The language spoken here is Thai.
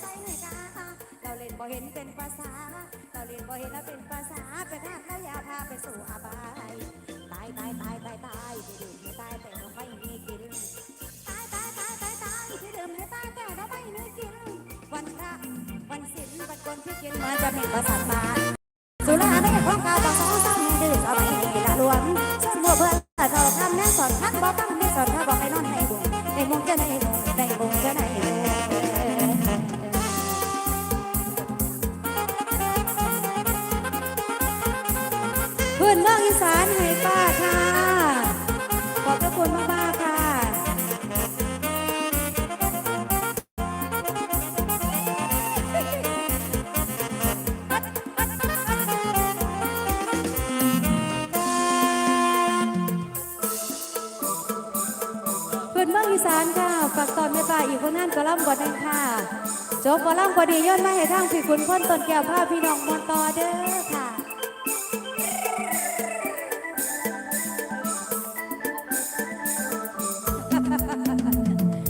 ใส่หน่อยกาเราเล่นบ่เห็นเป็นภาษา เราเล่นบ่เห็นแล้วเป็นภาษาไปทางแล้วอย่าพาไปสู่อบายตายตายตายตายตายที่ดื่มไม่ตายแต่เราไม่มีกินตายตายตายตายตายที่ดื่มไม่ตายแต่เราไม่มีกิน วันพระวันศีลวันกนที่กินมาจะเป็นประสาทมาสุราได้ของเก่าบางสองสามดื่มเอาไปให้ละหลวงส่วนหมู่เพื่อนเขาทำแม่สอนทักบอกตั้งไม่สอนถ้าบอก พื้นเมืองอีสานให้ป้าค่ะ ขอบพระคุณมากๆค่ะ เพื่อนเมืองอีสานค่ะฝากตอนแม่ป่าอีกคนนั่นก็ล่ำกว่านั้นค่ะ จบก็ล่ำกว่าดีย้อนมาให้ทางพี่คุณพ้นต้นแก้วผ้าพี่น้องมอนตอเด้อค่ะ